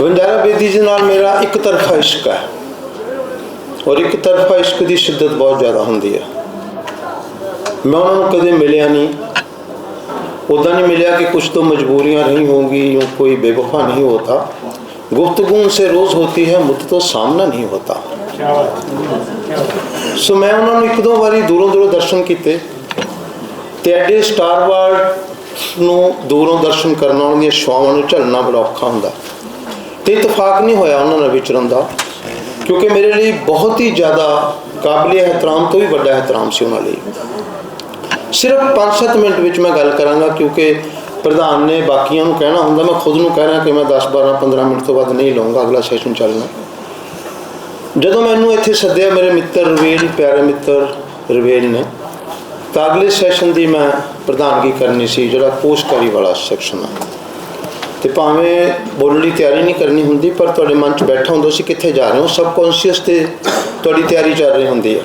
ਵੰਜਾਰਾ ਬੇਦੀ ਜੀ ਨਾਲ ਮੇਰਾ ਇੱਕ ਤਰਫਾ ਇਸ਼ਕ ਹੈ ਔਰ ਇੱਕ ਤਰਫਾ ਇਸ਼ਕ ਦੀ ਸ਼ਿੱਦਤ ਬਹੁਤ ਜ਼ਿਆਦਾ ਹੁੰਦੀ ਹੈ ਮੈਂ ਉਹਨਾਂ ਨੂੰ ਕਦੇ ਮਿਲਿਆ ਨਹੀਂ उदा नहीं मिला कि कुछ तो मजबूरियां रही होंगी यूँ कोई बेवफा नहीं होता गुफ्तगु उनसे रोज़ होती है मुझ तो सामना नहीं होता ਸੋ ਮੈਂ ਉਹਨਾਂ ਨੂੰ ਇੱਕ ਦੋ ਵਾਰੀ ਦੂਰੋਂ ਦੂਰੋਂ ਦਰਸ਼ਨ ਕੀਤੇ ਤੇ ਐਡੇ ਸਟਾਰ ਵਰਲਡ ਨੂੰ ਦੂਰੋਂ ਦਰਸ਼ਨ ਕਰਨਾ ਉਹਨਾਂ ਦੀਆਂ ਸ਼ਵਾਵਾਂ ਨੂੰ ਝੱਲਣਾ ਬੜਾ ਔਖਾ ਹੁੰਦਾ ਤੇ ਇਤਫਾਕ ਨਹੀਂ ਹੋਇਆ ਉਹਨਾਂ ਨਾਲ ਵਿਚਰਨ ਦਾ, ਕਿਉਂਕਿ ਮੇਰੇ ਲਈ ਬਹੁਤ ਹੀ ਜ਼ਿਆਦਾ ਕਾਬਲੇ ਇਹਤਰਾਮ ਤੋਂ ਵੀ ਵੱਡਾ ਇਹਤਰਾਮ ਸੀ ਉਹਨਾਂ ਲਈ। ਸਿਰਫ 5-7 ਮਿੰਟ ਵਿੱਚ ਮੈਂ ਗੱਲ ਕਰਾਂਗਾ, ਕਿਉਂਕਿ ਪ੍ਰਧਾਨ ਨੇ ਬਾਕੀਆਂ ਨੂੰ ਕਹਿਣਾ ਹੁੰਦਾ, ਮੈਂ ਖੁਦ ਨੂੰ ਕਹਿ ਰਿਹਾ ਕਿ ਮੈਂ 10 12 15 ਮਿੰਟ ਤੋਂ ਵੱਧ ਨਹੀਂ ਲਵਾਂਗਾ ਅਗਲਾ ਸੈਸ਼ਨ ਚੱਲਣਾ। ਜਦੋਂ ਮੈਨੂੰ ਇੱਥੇ ਸੱਦਿਆ ਮੇਰੇ ਮਿੱਤਰ ਰਵੇਲ, ਪਿਆਰੇ ਮਿੱਤਰ ਰਵੇਲ ਨੇ, ਤਾਂ ਅਗਲੇ ਸੈਸ਼ਨ ਦੀ ਮੈਂ ਪ੍ਰਧਾਨਗੀ ਕਰਨੀ ਸੀ, ਜਿਹੜਾ ਪੋਸਟਕਾਰੀ ਵਾਲਾ ਸੈਕਸ਼ਨ ਆ। ਤੇ ਭਾਵੇਂ ਬੋਲਣ ਦੀ ਤਿਆਰੀ ਨਹੀਂ ਕਰਨੀ ਹੁੰਦੀ, ਪਰ ਤੁਹਾਡੇ ਮਨ 'ਚ ਬੈਠਾ ਹੁੰਦਾ ਸੀ ਕਿੱਥੇ ਜਾ ਰਹੇ ਹੋ, ਸਬਕੌਂਸ਼ੀਅਸ ਤੇ ਤੁਹਾਡੀ ਤਿਆਰੀ ਚੱਲ ਰਹੀ ਹੁੰਦੀ ਹੈ।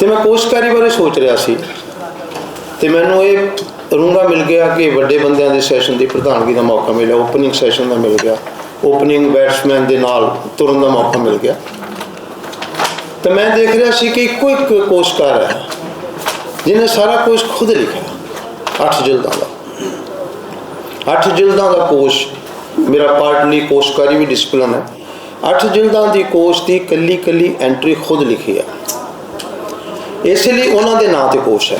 ਤੇ ਮੈਂ ਪੋਸਟਕਾਰੀ ਬਾਰੇ ਸੋਚ ਰਿਹਾ ਸੀ। ਤੇ ਮੈਨੂੰ ਇਹ ਰੂੰਗਾ ਮਿਲ ਗਿਆ ਕਿ ਵੱਡੇ ਬੰਦਿਆਂ ਦੇ ਸੈਸ਼ਨ ਦੀ ਪ੍ਰਧਾਨਗੀ ਦਾ ਮੌਕਾ ਮਿਲਿਆ, ਓਪਨਿੰਗ ਸੈਸ਼ਨ ਦਾ ਮਿਲ ਗਿਆ, ਓਪਨਿੰਗ ਬੈਟਸਮੈਨ ਦੇ ਨਾਲ ਤੁਰਨ ਦਾ ਮੌਕਾ ਮਿਲ ਗਿਆ। ਤੇ ਮੈਂ ਦੇਖ ਰਿਹਾ ਸੀ ਕਿ ਇੱਕੋ ਇੱਕ ਕੋਸ਼ਕਾਰ ਹੈ, ਜਿਹਨੇ ਸਾਰਾ ਕੁਝ ਖੁਦ ਲਿਖਿਆ, ਅੱਠ ਜਿਲਦਾਂ ਦਾ ਅੱਠ ਜਿਲਦਾਂ ਦਾ ਕੋਸ਼, ਮੇਰਾ ਪਾਰਟਲੀ ਕੋਸ਼ਕਾਰੀ ਵੀ ਡਿਸਪਲਨ ਹੈ। ਅੱਠ ਜਿਲਦਾਂ ਦੀ ਕੋਸ਼ ਦੀ ਕੱਲੀ ਕੱਲੀ ਐਂਟਰੀ ਖੁਦ ਲਿਖੀ ਹੈ ਇਸ ਲਈ ਉਹਨਾਂ ਦੇ ਨਾਂ ਤੇ ਕੋਸ਼ ਹੈ।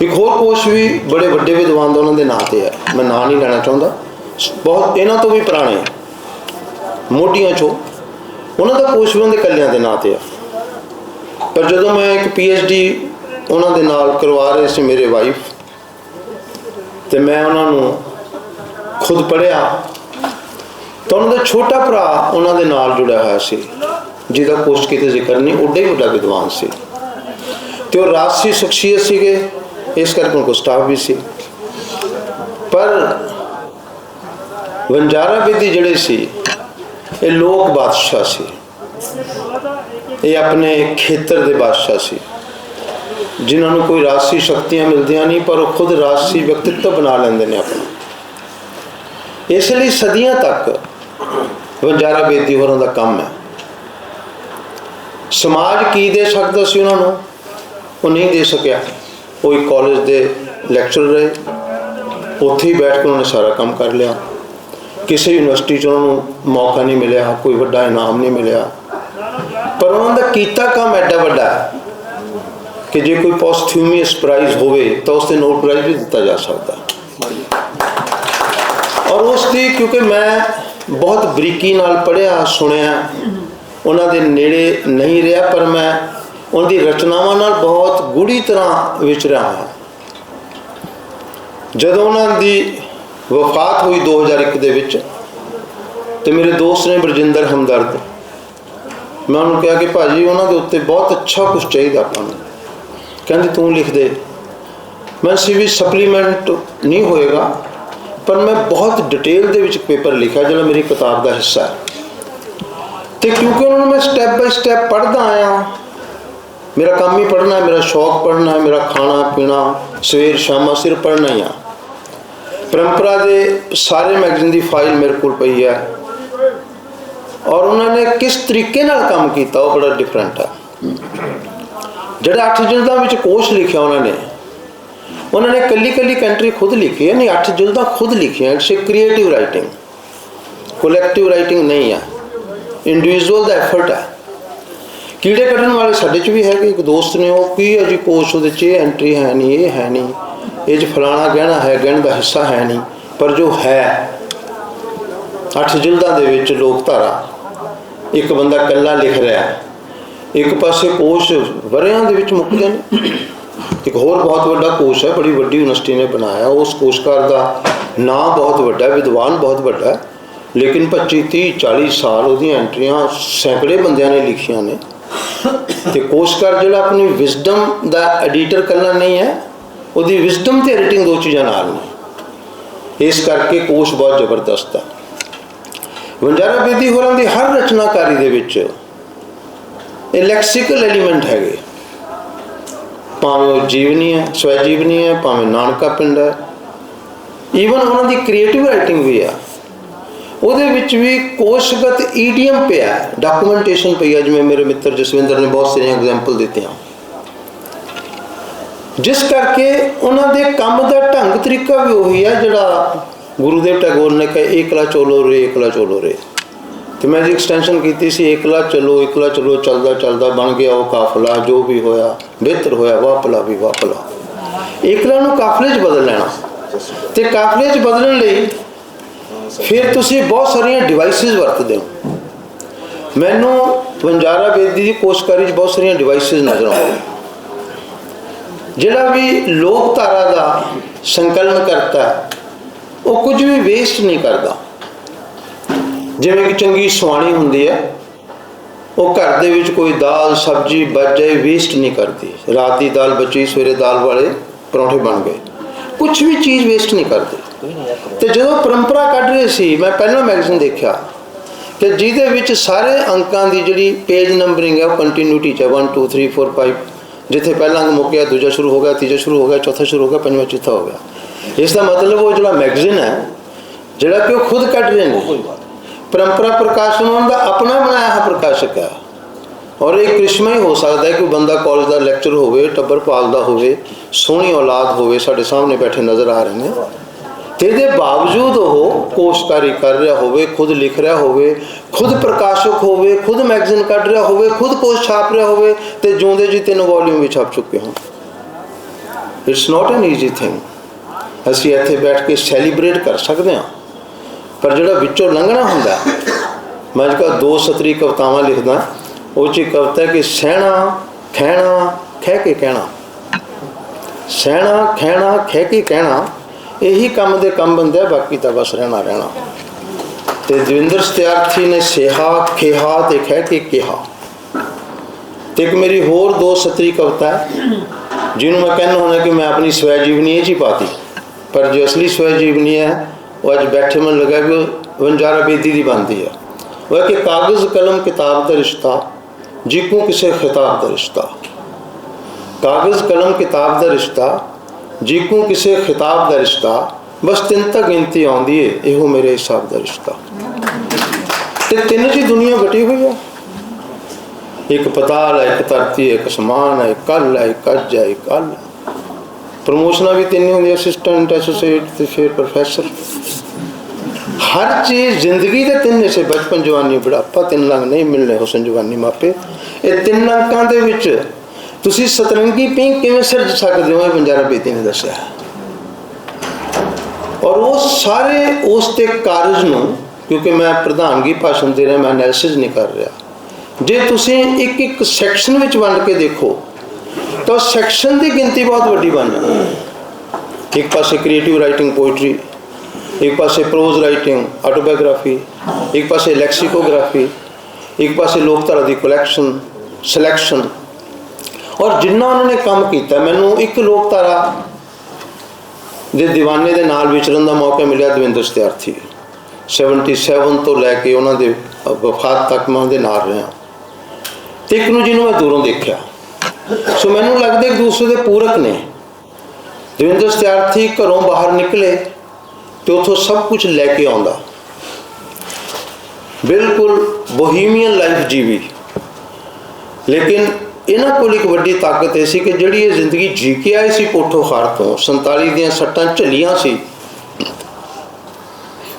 ਇੱਕ ਹੋਰ ਕੋਸ਼ ਵੀ ਬੜੇ ਵੱਡੇ ਵਿਦਵਾਨ ਦਾ ਉਹਨਾਂ ਦੇ ਨਾਂ ਤੇ ਹੈ। ਮੈਂ ਨਾਂ ਨਹੀਂ ਲੈਣਾ ਚਾਹੁੰਦਾ। ਬਹੁਤ, ਇਹਨਾਂ ਤੋਂ ਵੀ ਪੁਰਾਣੇ ਮੋਢੀਆਂ ਚੋਂ। ਉਹਨਾਂ ਦਾ ਕੋਸ਼ ਵੀ ਉਹਨਾਂ ਦੇ ਕੱਲਿਆਂ ਦੇ ਨਾਂ ਤੇ ਹੈ ਪਰ ਜਦੋਂ ਮੈਂ ਇੱਕ ਡੀ ਉਹਨਾਂ ਦੇ ਨਾਲ ਕਰਵਾ ਰਹੇ ਸੀ ਮੇਰੇ ਵਾਈਫ ਤੇ ਮੈਂ ਉਹਨਾਂ ਨੂੰ ਖੁਦ ਪੜਿਆ ਤਾਂ ਉਹਨਾਂ ਦਾ ਛੋਟਾ ਭਰਾ ਉਹਨਾਂ ਦੇ ਨਾਲ ਜੁੜਿਆ ਹੋਇਆ ਸੀ। ਜਿਹਦਾ ਕੋਸ਼ਟ ਕਿਤੇ ਜ਼ਿਕਰ ਨਹੀਂ, ਉੱਡੇ ਹੀ ਵੱਡਾ ਵਿਦਵਾਨ ਸੀ। ਤੇ ਉਹ ਰਾਜਸੀ ਸ਼ਖਸੀਅਤ ਸੀਗੇ, ਇਸ ਕਰਕੇ ਉਹਨਾਂ ਕੋਲ ਸਟਾਫ ਵੀ ਸੀ। ਪਰ ਵੰਜਾਰਾ ਬੇਦੀ ਜਿਹੜੇ ਸੀ, ਇਹ ਲੋਕ ਬਾਦਸ਼ਾਹ ਸੀ। ਇਹ ਆਪਣੇ ਖੇਤਰ ਦੇ ਬਾਦਸ਼ਾਹ ਸੀ। ਜਿਨ੍ਹਾਂ ਨੂੰ ਕੋਈ ਰਾਜਸੀ ਸ਼ਕਤੀਆਂ ਮਿਲਦੀਆਂ ਨਹੀਂ, ਪਰ ਉਹ ਖੁਦ ਰਾਜਸੀ ਵਿਅਕਤੀਤਵ ਬਣਾ ਲੈਂਦੇ ਨੇ ਆਪਣਾ। ਇਸ ਲਈ ਸਦੀਆਂ ਤੱਕ ਵੰਜਾਰਾ ਬੇਦੀ ਹੋਰਾਂ ਦਾ ਕੰਮ ਹੈ। ਸਮਾਜ ਕੀ ਦੇ ਸਕਦਾ ਸੀ ਉਹਨਾਂ ਨੂੰ? ਉਹ ਨਹੀਂ ਦੇ ਸਕਿਆ। ਉਹ ਕਾਲਜ ਦੇ ਲੈਕਚਰ ਰਹੇ। ਉੱਥੇ ਹੀ ਬੈਠ ਕੇ ਉਹਨਾਂ ਨੇ ਸਾਰਾ ਕੰਮ ਕਰ ਲਿਆ। ਕਿਸੇ ਯੂਨੀਵਰਸਿਟੀ 'ਚ ਉਹਨਾਂ ਨੂੰ ਮੌਕਾ ਨਹੀਂ ਮਿਲਿਆ, ਕੋਈ ਵੱਡਾ ਇਨਾਮ ਨਹੀਂ ਮਿਲਿਆ। ਪਰ ਉਹਨਾਂ ਦਾ ਕੀਤਾ ਕੰਮ ਐਡਾ ਵੱਡਾ ਕਿ ਜੇ ਕੋਈ ਪੋਸਥਿਊਮੀਅਸ ਪ੍ਰਾਈਜ਼ ਹੋਵੇ ਤਾਂ ਉਸ ਤੇ ਨੋਟ ਪ੍ਰਾਈਜ਼ ਵੀ ਦਿੱਤਾ ਜਾ ਸਕਦਾ। ਔਰ ਉਸ ਦੀ ਕਿਉਂਕਿ ਮੈਂ ਬਹੁਤ ਬਰੀਕੀ ਨਾਲ ਪੜ੍ਹਿਆ, ਸੁਣਿਆ, ਉਹਨਾਂ ਦੇ ਨੇੜੇ ਨਹੀਂ ਰਿਹਾ, ਪਰ ਮੈਂ ਉਹਨਾਂ ਦੀ ਰਚਨਾਵਾਂ ਨਾਲ ਬਹੁਤ ਗੂੜੀ ਤਰ੍ਹਾਂ ਵਿਚਰਿਆ ਹਾਂ। ਜਦੋਂ ਉਹਨਾਂ ਦੀ ਵਫਾਤ ਹੋਈ 2001 ਦੇ ਵਿੱਚ, ਤੇ ਮੇਰੇ ਦੋਸਤ ਨੇ ਬਰਜਿੰਦਰ ਹਮਦਰਦ, ਮੈਂ ਉਹਨੂੰ ਕਿਹਾ ਕਿ ਭਾਜੀ, ਉਹਨਾਂ ਦੇ ਉੱਤੇ ਬਹੁਤ ਅੱਛਾ ਕੁਝ ਚਾਹੀਦਾ ਆਪਾਂ ਨੂੰ। ਕਹਿੰਦੇ ਤੂੰ ਲਿਖ ਦੇ। ਮੈਂ ਸੀ ਵੀ ਸਪਲੀਮੈਂਟ ਨਹੀਂ ਹੋਏਗਾ, ਪਰ ਮੈਂ ਬਹੁਤ ਡਿਟੇਲ ਦੇ ਵਿੱਚ ਪੇਪਰ ਲਿਖਿਆ ਜਿਹੜਾ ਮੇਰੀ ਕਿਤਾਬ ਦਾ ਹਿੱਸਾ ਹੈ। ਤੇ ਕਿਉਂਕਿ ਉਹਨਾਂ ਨੂੰ ਮੈਂ ਸਟੈਪ ਬਾਈ ਸਟੈਪ ਪੜ੍ਹਦਾ ਆਇਆ, ਮੇਰਾ ਕੰਮ ਹੀ ਪੜ੍ਹਨਾ ਹੈ ਮੇਰਾ ਸ਼ੌਕ ਪੜ੍ਹਨਾ ਹੈ ਮੇਰਾ ਖਾਣਾ, ਪੀਣਾ, ਸਵੇਰ, ਸ਼ਾਮਾਂ ਸਿਰ ਪੜ੍ਹਨਾ ਹੀ ਆ। ਪਰੰਪਰਾ ਦੇ ਸਾਰੇ ਮੈਗਜ਼ੀਨ ਦੀ ਫਾਈਲ ਮੇਰੇ ਕੋਲ ਪਈ ਹੈ। ਔਰ ਉਹਨਾਂ ਨੇ ਕਿਸ ਤਰੀਕੇ ਨਾਲ ਕੰਮ ਕੀਤਾ ਉਹ ਬੜਾ ਡਿਫਰੈਂਟ ਹੈ। ਜਿਹੜਾ ਅੱਠ ਜਿਲਦਾਂ ਵਿੱਚ ਕੋਸ਼ ਲਿਖਿਆ ਉਹਨਾਂ ਨੇ ਉਹਨਾਂ ਨੇ ਕੱਲੀ ਕੱਲੀ ਕੰਟਰੀ ਖੁਦ ਲਿਖੀ ਹੈ, ਨਹੀਂ, ਅੱਠ ਜਿਲਦਾਂ ਖੁਦ ਲਿਖੀਆਂ it's creative writing collective writing ਨਹੀਂ ਆ ਇੰਡੀਵਿਜੂਅਲ ਦਾ ਐਫਰਟ ਹੈ ਕੀੜੇ ਕੱਢਣ ਵਾਲੇ ਸਾਡੇ ਚ ਵੀ ਹੈਗੇ, ਇੱਕ ਦੋਸਤ ਨੇ ਉਹ ਕੀ ਹੈ ਜੀ, ਕੋਸ਼ ਉਹਦੇ ਚ ਐਂਟਰੀ ਹੈ ਨਹੀਂ, ਇਹ ਹੈ ਨਹੀਂ, ਇਹ ਚ ਫਲਾਣਾ ਗਹਿਣਾ ਹੈ, ਗਹਿਣ ਦਾ ਹਿੱਸਾ ਹੈ ਨਹੀਂ, ਪਰ ਜੋ ਹੈ, ਅੱਠ ਜਿਲਦਾਂ ਦੇ ਵਿੱਚ ਲੋਕ ਧਾਰਾ ਇੱਕ ਬੰਦਾ ਇਕੱਲਾ ਲਿਖ ਰਿਹਾ ਇੱਕ ਪਾਸੇ ਕੋਸ਼ ਵਰਿਆਂ ਦੇ ਵਿੱਚ ਮੁੱਕਦੇ ਨੇ। ਇੱਕ ਹੋਰ ਬਹੁਤ ਵੱਡਾ ਕੋਸ਼ ਹੈ ਬੜੀ ਵੱਡੀ ਯੂਨੀਵਰਸਿਟੀ ਨੇ ਬਣਾਇਆ। ਉਸ ਕੋਸ਼ਕਾਰ ਦਾ ਨਾਂ ਬਹੁਤ ਵੱਡਾ ਹੈ, ਵਿਦਵਾਨ ਬਹੁਤ ਵੱਡਾ ਹੈ। ਲੇਕਿਨ 25 30 40 ਸਾਲ ਉਹਦੀਆਂ ਐਂਟਰੀਆਂ ਸੈਂਕੜੇ ਬੰਦਿਆਂ ਨੇ ਲਿਖੀਆਂ ਨੇ। ਤੇ ਕੋਸ਼ਕਾਰ ਜਿਹੜਾ ਆਪਣੀ ਵਿਜ਼ਡਮ ਦਾ ਐਡੀਟਰ ਕਰਨਾ ਨਹੀਂ ਹੈ ਉਹਦੀ ਵਿਜ਼ਡਮ ਤੇ ਐਡੀਟਿੰਗ ਦੋ ਚੀਜ਼ਾਂ ਨਾਲ ਨੇ। ਇਸ ਕਰਕੇ ਕੋਸ਼ ਬਹੁਤ ਜ਼ਬਰਦਸਤ ਹੈ। ਵੰਜਾਰਾ ਬੇਦੀ ਹੋਰਾਂ ਦੀ ਹਰ ਰਚਨਾਕਾਰੀ ਦੇ ਵਿੱਚ ਇਹ ਲੈਕਸੀਕਲ ਐਲੀਮੈਂਟ ਹੈਗੇ। ਭਾਵੇਂ ਉਹ ਜੀਵਨੀ ਹੈ ਸਵੈ ਜੀਵਨੀ ਹੈ, ਭਾਵੇਂ ਨਾਨਕਾ ਪਿੰਡ ਹੈ। ਈਵਨ ਉਹਨਾਂ ਦੀ ਕ੍ਰੀਏਟਿਵ ਰਾਈਟਿੰਗ ਵੀ ਆ। ਉਹਦੇ ਵਿੱਚ ਵੀ ਕੋਸ਼ਗਤ ਈਡੀਐਮ ਪਿਆ ਡਾਕੂਮੈਂਟੇਸ਼ਨ ਪਈ ਆ, ਜਿਵੇਂ ਮੇਰੇ ਮਿੱਤਰ ਜਸਵਿੰਦਰ ਨੇ ਬਹੁਤ ਸਾਰੀਆਂ ਐਗਜ਼ਾਮਪਲ ਦਿੱਤੀਆਂ। ਜਿਸ ਕਰਕੇ ਉਹਨਾਂ ਦੇ ਕੰਮ ਦਾ ਢੰਗ ਤਰੀਕਾ ਵੀ ਉਹੀ ਹੈ ਜਿਹੜਾ ਗੁਰੂਦੇਵ ਟੈਗੋਰ ਨੇ ਕਿਹਾ ਏਕਲਾ ਚੋਲੋ ਰੇ ਏਕਲਾ ਚੋਲੋ ਰੇ। ਤੇ ਮੈਂ ਜੀ ਐਕਸਟੈਂਸ਼ਨ ਕੀਤੀ ਸੀ ਇਕਲਾ ਚਲੋ ਇਕਲਾ ਚਲੋ, ਚੱਲਦਾ ਚੱਲਦਾ ਬਣ ਗਿਆ ਉਹ ਕਾਫਲਾ, ਜੋ ਵੀ ਹੋਇਆ, ਬਿਹਤਰ ਹੋਇਆ, ਵਾਪਲਾ ਵੀ ਵਾਪਲਾ। ਏਕਲਾ ਨੂੰ ਕਾਫਲੇ 'ਚ ਬਦਲ ਲੈਣਾ। ਤੇ ਕਾਫਲੇ 'ਚ ਬਦਲਣ ਲਈ ਫਿਰ ਤੁਸੀਂ ਬਹੁਤ ਸਾਰੀਆਂ ਡਿਵਾਈਸਿਸ ਵਰਤਦੇ ਹੋ। ਮੈਨੂੰ ਵੰਜਾਰਾ ਬੇਦੀ ਦੀ ਕੋਸ਼ਕਾਰੀ 'ਚ ਬਹੁਤ ਸਾਰੀਆਂ ਡਿਵਾਈਸਿਸ ਨਜ਼ਰ ਆਉਂਦੀਆਂ ਜਿਹੜਾ ਵੀ ਲੋਕ ਧਾਰਾ ਦਾ ਸੰਕਲਨ ਕਰਤਾ ਉਹ ਕੁਝ ਵੀ ਵੇਸਟ ਨਹੀਂ ਕਰਦਾ। ਜਿਵੇਂ ਕਿ ਚੰਗੀ ਸਵਾਣੀ ਹੁੰਦੀ ਹੈ ਉਹ ਘਰ ਦੇ ਵਿੱਚ ਕੋਈ ਦਾਲ ਸਬਜ਼ੀ ਬਚ ਜਾਏ ਵੇਸਟ ਨਹੀਂ ਕਰਦੀ। ਰਾਤ ਦੀ ਦਾਲ ਬਚੀ ਸਵੇਰੇ ਦਾਲ ਵਾਲੇ ਪਰੌਂਠੇ ਬਣ ਗਏ। ਕੁਝ ਵੀ ਚੀਜ਼ ਵੇਸਟ ਨਹੀਂ ਕਰਦੇ। ਤੇ ਜਦੋਂ ਪਰੰਪਰਾ ਕੱਢ ਰਹੇ ਸੀ ਮੈਂ ਪਹਿਲਾਂ ਮੈਗਜ਼ੀਨ ਦੇਖਿਆ। ਕਿ ਜਿਹਦੇ ਵਿੱਚ ਸਾਰੇ ਅੰਕਾਂ ਦੀ ਜਿਹੜੀ ਪੇਜ ਨੰਬਰਿੰਗ ਹੈ ਉਹ ਕੰਟੀਨਿਊਟੀ ਚ ਹੈ। 1 2 3 4 5 ਜਿੱਥੇ ਪਹਿਲਾ ਅੰਕ ਮੁੱਕ ਗਿਆ ਦੂਜਾ ਸ਼ੁਰੂ ਹੋ ਗਿਆ ਤੀਜਾ ਸ਼ੁਰੂ ਹੋ ਗਿਆ ਚੌਥਾ ਸ਼ੁਰੂ ਹੋ ਗਿਆ ਪੰਜਵਾਂ ਚੌਥਾ ਹੋ ਗਿਆ। ਇਸ ਦਾ ਮਤਲਬ ਉਹ ਜਿਹੜਾ ਮੈਗਜ਼ੀਨ ਹੈ ਜਿਹੜਾ ਕਿ ਉਹ ਖੁਦ ਕੱਢ ਰਹੇ ਨੇ। ਪਰੰਪਰਾ ਪ੍ਰਕਾਸ਼ਨ ਉਹਨਾਂ ਦਾ ਆਪਣਾ ਬਣਾਇਆ ਹੈ ਪ੍ਰਕਾਸ਼ਕ ਹੈ। ਔਰ ਇਹ ਕ੍ਰਿਸ਼ਮਾ ਹੀ ਹੋ ਸਕਦਾ ਹੈ ਕਿ ਬੰਦਾ ਕਾਲਜ ਦਾ ਲੈਕਚਰ ਹੋਵੇ ਟੱਬਰ ਪਾਲਦਾ ਹੋਵੇ, ਸੋਹਣੀ ਔਲਾਦ ਹੋਵੇ, ਸਾਡੇ ਸਾਹਮਣੇ ਬੈਠੇ ਨਜ਼ਰ ਆ ਰਹੇ ਨੇ। ਤੇ ਇਹਦੇ ਬਾਵਜੂਦ ਉਹ ਕੋਸ਼ਕਾਰੀ ਕਰ ਰਿਹਾ ਹੋਵੇ, ਖੁਦ ਲਿਖ ਰਿਹਾ ਹੋਵੇ, ਖੁਦ ਪ੍ਰਕਾਸ਼ਕ ਹੋਵੇ, ਖੁਦ ਮੈਗਜ਼ੀਨ ਕੱਢ ਰਿਹਾ ਹੋਵੇ, ਖੁਦ ਕੋਸ਼ ਛਾਪ ਰਿਹਾ ਹੋਵੇ ਤੇ ਜਿਉਂਦੇ ਜੀ ਤਿੰਨ ਵੋਲਿਊਮ ਵੀ ਛਪ ਚੁੱਕੇ ਹੋਣ। It's not an easy thing ਅਸੀਂ ਇੱਥੇ ਬੈਠ ਕੇ ਸੈਲੀਬ੍ਰੇਟ ਕਰ ਸਕਦੇ ਹਾਂ। ਪਰ ਜਿਹੜਾ ਵਿੱਚੋਂ ਲੰਘਣਾ ਹੁੰਦਾ, ਮੈਂ ਅੱਜ ਕੱਲ੍ਹ ਦੋ ਸਤਰੀ ਕਵਿਤਾਵਾਂ ਲਿਖਦਾ, ਉਹ 'ਚ ਇੱਕ ਕਵਿਤਾ ਹੈ ਕਿ ਸਹਿਣਾ, ਖਹਿਣਾ, ਖਹਿ ਕੇ ਕਹਿਣਾ। ਸਹਿਣਾ, ਖਹਿਣਾ, ਖਹਿ ਕੇ ਕਹਿਣਾ, ਇਹੀ ਕੰਮ ਦੇ ਕੰਮ ਬੰਦੇ ਬਾਕੀ ਤਾਂ ਬਸ ਰਹਿਣਾ ਰਹਿਣਾ। ਤੇ ਦਵਿੰਦਰ ਸਤਿਆਰਥੀ ਨੇ ਸਿਹਾ, ਖੇਹਾ ਤੇ ਖਹਿ ਕੇ ਕਿਹਾ। ਤੇ ਇੱਕ ਮੇਰੀ ਹੋਰ ਦੋ ਸਤਰੀ ਕਵਿਤਾ ਹੈ, ਜਿਹਨੂੰ ਮੈਂ ਕਹਿੰਦਾ ਹੁੰਦਾ ਕਿ ਮੈਂ ਆਪਣੀ ਸਵੈ ਜੀਵਨੀ ਇਹ 'ਚ ਹੀ ਪਾਤੀ। ਪਰ ਜੋ ਅਸਲੀ ਸਵੈ ਜੀਵਨੀ ਹੈ ਉਹ ਅੱਜ ਬੈਠੇ ਮਨ ਲੱਗਾ ਕਿ ਵੰਜਾਰਾ ਬੇਦੀ ਦੀ ਬਣਦੀ ਹੈ ਉਹ ਕਿ ਕਾਗਜ਼, ਕਲਮ, ਕਿਤਾਬ ਦਾ ਰਿਸ਼ਤਾ, ਜਿੱਕੂ ਕਿਸੇ ਖਿਤਾਬ ਦਾ ਰਿਸ਼ਤਾ। ਕਾਗਜ਼, ਕਲਮ, ਕਿਤਾਬ ਦਾ ਰਿਸ਼ਤਾ, ਜਿੱਕੂ ਕਿਸੇ ਖਿਤਾਬ ਦਾ ਰਿਸ਼ਤਾ, ਬਸ ਤਿੰਨ ਤੱਕ ਗਿਣਤੀ ਆਉਂਦੀ ਏ, ਇਹੋ ਮੇਰੇ ਹਿਸਾਬ ਦਾ ਰਿਸ਼ਤਾ। ਤੇ ਤਿੰਨ ਜੀ ਦੁਨੀਆ ਘਟੀ ਹੋਈ ਹੈ ਇੱਕ ਪਤਾਲ ਹੈ ਇੱਕ ਧਰਤੀ ਹੈ ਇੱਕ ਸਮਾਨ ਹੈ ਇੱਕ ਕੱਲ ਹੈ ਇੱਕ ਅੱਜ ਹੈ ਇੱਕ ਕੱਲ ਪ੍ਰਮੋਸ਼ਨਾਂ ਵੀ ਤਿੰਨ ਹੁੰਦੀਆਂ ਅਸਿਸਟੈਂਟ ਐਸੋਸੀਏਟ ਤੇ ਫਿਰ ਪ੍ਰੋਫੈਸਰ ਹਰ ਚੀਜ਼ ਜ਼ਿੰਦਗੀ ਦੇ ਤਿੰਨ ਹਿੱਸੇ, ਬਚਪਨ, ਜਵਾਨੀ, ਬੁਢਾਪਾ, ਤਿੰਨ ਲੰਗ ਨਹੀਂ ਮਿਲਨੇ ਹੁਸਨ ਜਵਾਨੀ ਮਾਪੇ। ਇਹ ਤਿੰਨ ਅੰਕਾਂ ਦੇ ਵਿੱਚ ਤੁਸੀਂ ਸਤਰੰਗੀ ਪਿੰਕ ਕਿਵੇਂ ਸਿਰਜ ਸਕਦੇ ਹੋ, ਇਹ ਬੰਜਾਰਾ ਬੇਦੀ ਨੇ ਦੱਸਿਆ। ਔਰ ਉਹ ਸਾਰੇ ਉਸ ਤੇ ਕਾਰਜ ਨੂੰ, ਕਿਉਂਕਿ ਮੈਂ ਪ੍ਰਧਾਨਗੀ ਭਾਸ਼ਣ ਦੇ ਰਿਹਾ, ਮੈਂ ਐਨਾਲਿਸਿਸ ਨਹੀਂ ਕਰ ਰਿਹਾ। ਜੇ ਤੁਸੀਂ ਇੱਕ ਇੱਕ ਸੈਕਸ਼ਨ ਵਿੱਚ ਵੰਡ ਕੇ ਦੇਖੋ ਤਾਂ ਸੈਕਸ਼ਨ ਦੀ ਗਿਣਤੀ ਬਹੁਤ ਵੱਡੀ ਬਣ ਜਾਂਦੀ ਹੈ। ਇੱਕ ਪਾਸੇ ਕ੍ਰੀਏਟਿਵ ਰਾਈਟਿੰਗ ਪੋਇਟਰੀ ਇੱਕ ਪਾਸੇ ਪ੍ਰੋਜ਼ ਰਾਈਟਿੰਗ ਆਟੋਬਾਇਓਗ੍ਰਾਫੀ ਇੱਕ ਪਾਸੇ ਲੈਕਸੀਕੋਗ੍ਰਾਫੀ ਇੱਕ ਪਾਸੇ ਲੋਕਧਾਰਾ ਦੀ ਕਲੈਕਸ਼ਨ ਸਿਲੈਕਸ਼ਨ ਔਰ ਜਿੰਨਾ ਉਹਨਾਂ ਨੇ ਕੰਮ ਕੀਤਾ, ਮੈਨੂੰ ਇੱਕ ਲੋਕਧਾਰਾ ਦੇ دیਵਾਨੇ ਦੇ ਨਾਲ ਵਿਚਰਨ ਦਾ ਮੌਕਾ ਮਿਲਿਆ ਦਵਿੰਦਰ ਸਤਿਆਰਥੀ 77 ਤੋਂ ਲੈ ਕੇ ਉਹਨਾਂ ਦੇ ਵਫਾਤ ਤੱਕ ਮੈਂ ਉਹਦੇ ਨਾਲ ਰਿਹਾ। ਤੇ ਇੱਕ ਨੂੰ ਜਿਹਨੂੰ ਮੈਂ ਦੂਰੋਂ ਦੇਖਿਆ। ਸੋ ਮੈਨੂੰ ਲੱਗਦਾ ਇੱਕ ਦੂਸਰੇ ਦੇ ਪੂਰਕ ਨੇ। ਦਵਿੰਦਰ ਸਤਿਆਰਥੀ ਘਰੋਂ ਬਾਹਰ ਨਿਕਲੇ ਤੇ ਉਥੋਂ ਸਭ ਕੁਝ ਲੈ ਕੇ ਆਉਂਦਾ। ਬਿਲਕੁਲ ਬੋਹੀਮੀਅਨ ਲਾਈਫ ਜੀਵੀ। ਲੇਕਿਨ ਇਹਨਾਂ ਕੋਲ ਇੱਕ ਵੱਡੀ ਤਾਕਤ ਇਹ ਸੀ ਕਿ ਜਿਹੜੀ ਇਹ ਜ਼ਿੰਦਗੀ ਜੀ ਕੇ ਆਏ ਸੀ ਕੋਠੋ ਖਾਰ ਤੋਂ 47 ਦੀਆਂ ਸੱਟਾਂ ਝੱਲੀਆਂ ਸੀ।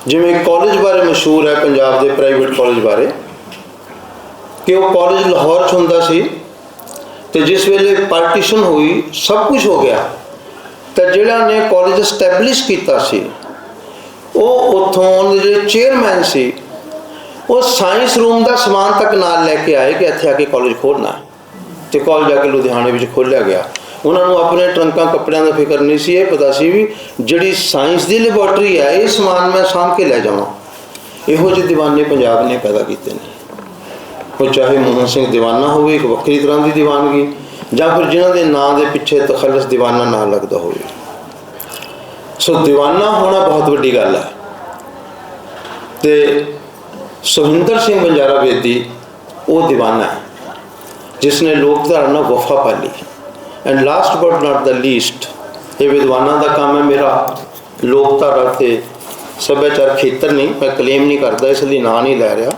ਜਿਵੇਂ ਕਾਲਜ ਬਾਰੇ ਮਸ਼ਹੂਰ ਹੈ ਪੰਜਾਬ ਦੇ ਪ੍ਰਾਈਵੇਟ ਕਾਲਜ ਬਾਰੇ, ਕਿ ਉਹ ਕਾਲਜ ਲਾਹੌਰ 'ਚ ਹੁੰਦਾ ਸੀ। ਤੇ ਜਿਸ ਵੇਲੇ ਪਾਰਟੀਸ਼ਨ ਹੋਈ, ਸਭ ਕੁਝ ਹੋ ਗਿਆ। ਤਾਂ ਜਿਹੜਾ ਨੇ ਕਾਲਜ ਸਟੈਬਲਿਸ਼ ਕੀਤਾ ਸੀ, ਉਹ ਉਥੋਂ ਉਹਦੇ ਜਿਹੜੇ ਚੇਅਰਮੈਨ ਸੀ, ਉਹ ਸਾਇੰਸ ਰੂਮ ਦਾ ਸਮਾਨ ਤੱਕ ਨਾਲ ਲੈ ਕੇ ਆਏ ਕਿ ਇੱਥੇ ਆ ਕੇ ਕਾਲਜ ਖੋਲਣਾ ਤੇ ਕਾਲਜ ਆ ਕੇ ਲੁਧਿਆਣੇ ਵਿੱਚ ਖੋਲਿਆ ਗਿਆ। ਉਹਨਾਂ ਨੂੰ ਆਪਣੇ ਟਰੰਕਾਂ ਕੱਪੜਿਆਂ ਦਾ ਫਿਕਰ ਨਹੀਂ ਸੀ, ਇਹ ਪਤਾ ਸੀ ਵੀ ਜਿਹੜੀ ਸਾਇੰਸ ਦੀ ਲੈਬੋਰਟਰੀ ਹੈ, ਇਹ ਸਮਾਨ ਮੈਂ ਸਾਂਭ ਕੇ ਲੈ ਜਾਵਾਂ। ਇਹੋ ਜਿਹੇ دیਵਾਨੇ ਪੰਜਾਬ ਨੇ ਪੈਦਾ ਕੀਤੇ ਨੇ। ਉਹ ਚਾਹੇ ਮੋਹਨ ਸਿੰਘ دیਵਾਨਾ ਹੋਵੇ, ਇੱਕ ਵੱਖਰੀ ਤਰ੍ਹਾਂ ਦੀ دیਵਾਨਗੀ ਜਾਂ ਫਿਰ ਜਿਨ੍ਹਾਂ ਦੇ ਨਾਂ ਦੇ ਪਿੱਛੇ ਤਖੱਲਸ دیਵਾਨਾ ਨਾ ਲੱਗਦਾ ਹੋਵੇ। ਸੋ دیਵਾਨਾ ਹੋਣਾ ਬਹੁਤ ਵੱਡੀ ਗੱਲ ਹੈ। ਤੇ ਸੁਹਿੰਦਰ ਸਿੰਘ ਬੰਜਾਰਾ ਬੇਦੀ, ਉਹ دیਵਾਨਾ ਹੈ ਜਿਸ ਨੇ ਲੋਕ ਧਾਰਨ ਨਾਲ ਵਫਾ ਪਾਲੀ and last but not the least ਇਹ ਵਿਦਵਾਨਾਂ ਦਾ ਕੰਮ ਹੈ ਮੇਰਾ ਲੋਕ ਧਾਰਾ ਤੇ ਸਭਿਆਚਾਰ ਖੇਤਰ ਨਹੀਂ, ਮੈਂ ਕਲੇਮ ਨਹੀਂ ਕਰਦਾ, ਇਸ ਲਈ ਨਾਂ ਨਹੀਂ ਲੈ ਰਿਹਾ।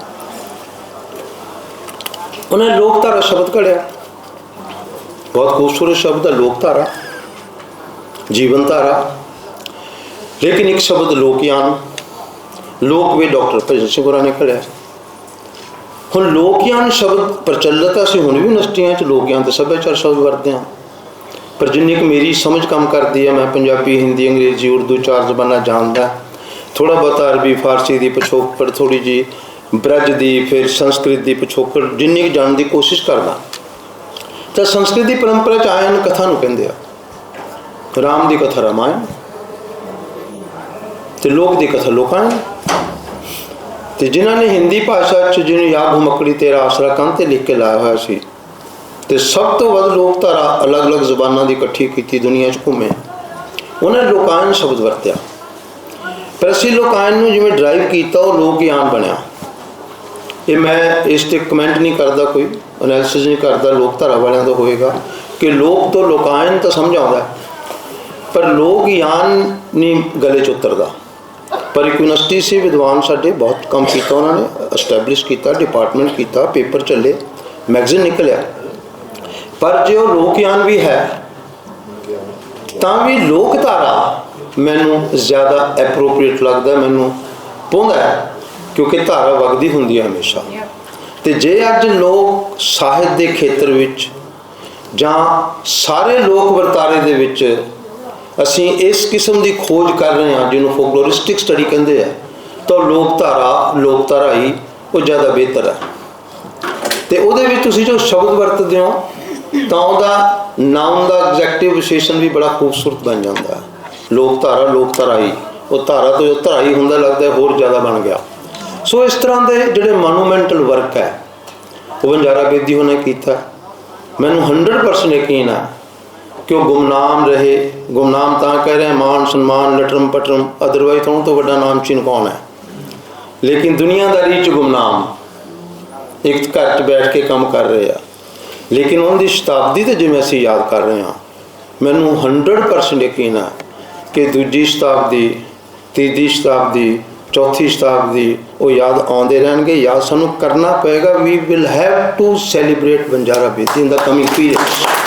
ਉਹਨਾਂ ਨੇ ਲੋਕਧਾਰਾ ਸ਼ਬਦ ਘੜਿਆ। ਬਹੁਤ ਖੂਬਸੂਰਤ ਸ਼ਬਦ ਹੈ ਲੋਕਧਾਰਾ ਜੀਵਨ ਧਾਰਾ। ਲੇਕਿਨ ਇੱਕ ਸ਼ਬਦ ਲੋਕਿਆਨ ਲੋਕ ਵੀ ਡਾਕਟਰ ਭਜਨ ਸਿੰਘ ਹੋਰਾਂ ਨੇ ਕਢਿਆ ਹੁਣ ਲੋਕਿਆਨ ਸ਼ਬਦ ਪ੍ਰਚਲਿਤ ਹੈ ਅਸੀਂ ਹੁਣ ਵੀ ਯੂਨੀਵਰਸਿਟੀਆਂ 'ਚ ਲੋਕਿਆਨ ਤੇ ਸੱਭਿਆਚਾਰ ਸ਼ਬਦ ਵਰਤਦੇ ਹਾਂ। ਪਰ ਜਿੰਨੀ ਕੁ ਮੇਰੀ ਸਮਝ ਕੰਮ ਕਰਦੀ ਹੈ ਮੈਂ ਪੰਜਾਬੀ, ਹਿੰਦੀ, ਅੰਗਰੇਜ਼ੀ, ਉਰਦੂ, ਚਾਰ ਜ਼ਬਾਨਾਂ ਜਾਣਦਾ। ਥੋੜਾ ਬਹੁਤ ਅਰਬੀ, ਫਾਰਸੀ ਦੀ ਪਿਛੋਕੜ ਥੋੜੀ ਜੀ ਬ੍ਰਜ ਦੀ, ਫਿਰ ਸੰਸਕ੍ਰਿਤ ਦੀ ਪਿਛੋਕੜ, ਜਿੰਨੀ ਕੁ ਜਾਣਨ ਦੀ ਕੋਸ਼ਿਸ਼ ਕਰਦਾ। ਤਾਂ ਸੰਸਕ੍ਰਿਤ ਦੀ ਪਰੰਪਰਾ ਚ ਆਇਨ ਕਥਾ ਨੂੰ ਕਹਿੰਦੇ ਆ। ਰਾਮ ਦੀ ਕਥਾ ਰਾਮਾਇਣ ਤੇ ਲੋਕ ਦੀ ਕਥਾ ਲੋਕਾਇਣ। ਤੇ ਜਿਨ੍ਹਾਂ ਨੇ ਹਿੰਦੀ ਭਾਸ਼ਾ ਚ, ਜਿਹਨੂੰ ਯਾਦ ਮੱਕੜੀ ਤੇਰਾ ਆਸਰਾ ਕੰਨ ਤੇ ਲਿਖ ਕੇ ਲਾਇਆ ਹੋਇਆ ਸੀ, ਤੇ ਸਭ ਤੋਂ ਵੱਧ ਲੋਕ ਧਾਰਾ ਅਲੱਗ-ਅਲੱਗ ਜ਼ੁਬਾਨਾਂ ਦੀ ਇਕੱਠੀ ਕੀਤੀ ਦੁਨੀਆ 'ਚ ਘੁੰਮੇ, ਉਹਨਾਂ ਨੇ ਲੋਕਾਇਨ ਸ਼ਬਦ ਵਰਤਿਆ। ਪਰ ਅਸੀਂ ਲੋਕਾਂ ਨੂੰ ਜਿਵੇਂ ਡਰਾਈਵ ਕੀਤਾ, ਉਹ ਲੋਕ ਗਿਆਨ ਬਣਿਆ। ਇਹ ਮੈਂ ਇਸ ਤੇ ਕਮੈਂਟ ਨਹੀਂ ਕਰਦਾ ਕੋਈ ਐਨਾਲਿਸਿਸ ਨਹੀਂ ਕਰਦਾ ਲੋਕ ਧਾਰਾ ਵਾਲਿਆਂ ਦਾ ਹੋਏਗਾ ਕਿ ਲੋਕ ਤੋਂ ਲੋਕਾਇਨ ਤਾਂ ਸਮਝ ਆਉਂਦਾ ਪਰ ਲੋਕ ਯਾਨ ਨਹੀਂ ਗਲੇ 'ਚ ਉਤਰਦਾ। ਪਰ ਯੂਨੀਵਰਸਿਟੀ ਸੀ, ਵਿਦਵਾਨ ਸਾਡੇ ਬਹੁਤ ਕੰਮ ਕੀਤਾ ਉਹਨਾਂ ਨੇ ਐਸਟੈਬਲਿਸ਼ ਕੀਤਾ ਡਿਪਾਰਟਮੈਂਟ ਕੀਤਾ ਪੇਪਰ ਚੱਲੇ ਮੈਗਜ਼ੀਨ ਨਿਕਲਿਆ। ਪਰ ਜੇ ਉਹ ਲੋਕ ਯਾਨ ਵੀ ਹੈ, ਤਾਂ ਵੀ ਲੋਕ ਧਾਰਾ ਮੈਨੂੰ ਜ਼ਿਆਦਾ ਐਪਰੋਪ੍ਰੀਏਟ ਲੱਗਦਾ, ਮੈਨੂੰ ਪਾਉਂਦਾ ਕਿਉਂਕਿ ਧਾਰਾ ਵਗਦੀ ਹੁੰਦੀ ਹੈ ਹਮੇਸ਼ਾ। ਤੇ ਜੇ ਅੱਜ ਲੋਕ ਸਾਹਿਤ ਦੇ ਖੇਤਰ ਵਿੱਚ ਜਾਂ ਸਾਰੇ ਲੋਕ ਵਰਤਾਰੇ ਦੇ ਵਿੱਚ ਅਸੀਂ ਇਸ ਕਿਸਮ ਦੀ ਖੋਜ ਕਰ ਰਹੇ ਹਾਂ ਜਿਹਨੂੰ ਫੋਕਲੋਰਿਸਟਿਕ ਸਟੱਡੀ ਕਹਿੰਦੇ ਆ ਤਾਂ ਲੋਕ ਧਾਰਾ ਲੋਕ ਧਾਰਾ ਹੀ ਉਹ ਜ਼ਿਆਦਾ ਬਿਹਤਰ ਹੈ। ਤੇ ਉਹਦੇ ਵਿੱਚ ਤੁਸੀਂ ਜੋ ਸ਼ਬਦ ਵਰਤਦੇ ਹੋ ਤਾਂ ਉਹਦਾ ਨਾਮ ਦਾ ਐਗਜ਼ੈਕਟਿਵ ਵਿਸ਼ੇਸ਼ਣ ਵੀ ਬੜਾ ਖੂਬਸੂਰਤ ਬਣ ਜਾਂਦਾ ਹੈ। ਲੋਕ ਧਾਰਾ ਲੋਕ ਧਾਰਾ ਹੀ ਉਹ ਧਾਰਾ ਤੋਂ ਜੋ ਧਾਰਾ ਹੀ ਹੁੰਦਾ ਲੱਗਦਾ ਹੋਰ ਜ਼ਿਆਦਾ ਬਣ ਗਿਆ। ਸੋ ਇਸ ਤਰ੍ਹਾਂ ਦੇ ਜਿਹੜੇ ਮੋਨੂਮੈਂਟਲ ਵਰਕ ਹੈ, ਉਹ ਵੰਜਾਰਾ ਬੇਦੀ ਉਹਨੇ ਕੀਤਾ। ਮੈਨੂੰ 100% ਯਕੀਨ ਆ ਕਿ ਉਹ ਗੁਮਨਾਮ ਰਹੇ। ਗੁਮਨਾਮ ਤਾਂ ਕਹਿ ਰਹੇ ਮਾਨ ਸਨਮਾਨ ਲਟਰਮ ਪਟਰਮ ਅਦਰਵਾਈਜ਼ ਤੋਂ ਤੋਂ ਵੱਡਾ ਨਾਮ ਚੀਨ ਕੌਣ ਹੈ? ਲੇਕਿਨ ਦੁਨੀਆਦਾਰੀ ਚ ਗੁਮਨਾਮ। ਇੱਕ ਘਰ 'ਚ ਬੈਠ ਕੇ ਕੰਮ ਕਰ ਰਹੇ ਆ। ਲੇਕਿਨ ਉਹਨਾਂ ਦੀ ਸ਼ਤਾਬਦੀ ਤੇ ਜਿਵੇਂ ਅਸੀਂ ਯਾਦ ਕਰ ਰਹੇ ਹਾਂ, ਮੈਨੂੰ 100% ਯਕੀਨ ਆ ਕਿ ਦੂਜੀ ਸ਼ਤਾਬਦੀ, ਤੀਜੀ ਸ਼ਤਾਬਦੀ ਚੌਥੀ ਸ਼ਤਾਬਦੀ ਉਹ ਯਾਦ ਆਉਂਦੇ ਰਹਿਣਗੇ। ਯਾਦ ਸਾਨੂੰ ਕਰਨਾ ਪਏਗਾ। We will have to celebrate Banjara Bedi in the coming period